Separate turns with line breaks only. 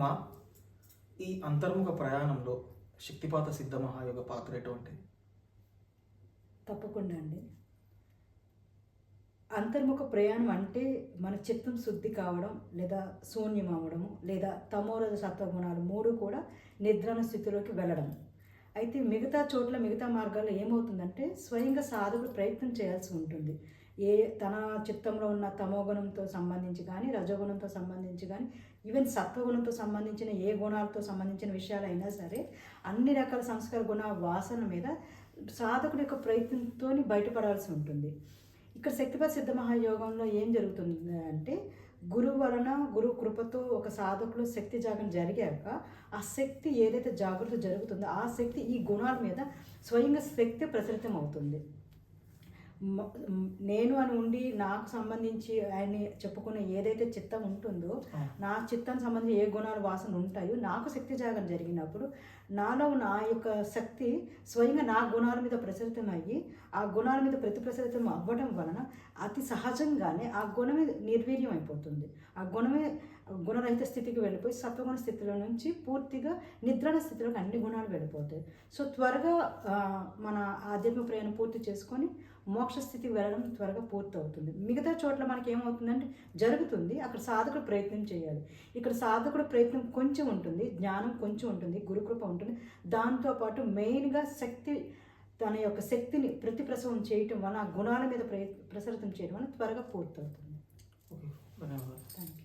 మా ఈ అంతర్ముఖ ప్రయాణంలో శక్తిపాత సిద్ధ మహాయోగ పాత్ర ఎటువంటిది
తప్పకుండా అండి. అంతర్ముఖ ప్రయాణం అంటే మన చిత్తం శుద్ధి కావడం లేదా శూన్యం అవ్వడము లేదా తమోరజ సత్వగుణాలు మూడు కూడా నిద్రణ స్థితిలోకి వెళ్ళడం. అయితే మిగతా చోట్ల మిగతా మార్గాల్లో ఏమవుతుందంటే స్వయంగా సాధకుడు ప్రయత్నం చేయాల్సి ఉంటుంది. ఏ తన చిత్తంలో ఉన్న తమోగుణంతో సంబంధించి కానీ రజోగుణంతో సంబంధించి కానీ ఈవెన్ సత్వగుణంతో సంబంధించిన ఏ గుణాలతో సంబంధించిన విషయాలు అయినా సరే అన్ని రకాల సంస్కార గుణ వాసన మీద సాధకుడి యొక్క ప్రయత్నంతో బయటపడాల్సి ఉంటుంది. ఇక్కడ శక్తిపద సిద్ధ మహాయోగంలో ఏం జరుగుతుంది అంటే గురువు వలన గురువు కృపతో ఒక సాధకులు శక్తి జాగరణ జరిగాక ఆ శక్తి ఏదైతే జాగ్రత్త జరుగుతుందో ఆ శక్తి ఈ గుణాల మీద స్వయంగా శక్తి ప్రసరితం అవుతుంది నేను అని ఉండి నాకు సంబంధించి ఆయన చెప్పుకునే ఏదైతే చిత్తం ఉంటుందో నా చిత్తానికి సంబంధించి ఏ గుణాలు వాసన ఉంటాయో నాకు శక్తి జాగరణ జరిగినప్పుడు నాలో ఆ యొక్క శక్తి స్వయంగా నా గుణాల మీద ప్రసరితం అయ్యి ఆ గుణాల మీద ప్రతి ప్రసరితం అవ్వడం వలన అతి సహజంగానే ఆ గుణమే నిర్వీర్యం అయిపోతుంది. ఆ గుణమే గుణరహిత స్థితికి వెళ్ళిపోయి సత్వగుణ స్థితిలో నుంచి పూర్తిగా నిద్రణ స్థితిలోకి అన్ని గుణాలు వెళ్ళిపోతాయి. సో త్వరగా మన ఆధ్యాత్మిక ప్రయాణం పూర్తి చేసుకొని మోక్ష స్థితికి వెళ్ళడం త్వరగా పూర్తి అవుతుంది మిగతా చోట్ల మనకి ఏమవుతుందంటే జరుగుతుంది. అక్కడ సాధకుడు ప్రయత్నం చేయాలి. ఇక్కడ సాధకుడు ప్రయత్నం కొంచెం ఉంటుంది జ్ఞానం కొంచెం ఉంటుంది గురుకృప ఉంటుంది. దాంతోపాటు మెయిన్గా శక్తి తన యొక్క శక్తిని ప్రతి ప్రసవం చేయటం వల్ల ఆ గుణాల మీద ప్రయ ప్రసరితం చేయడం వల్ల త్వరగా పూర్తవుతుంది.
ఓకే ధన్యవాదాలు.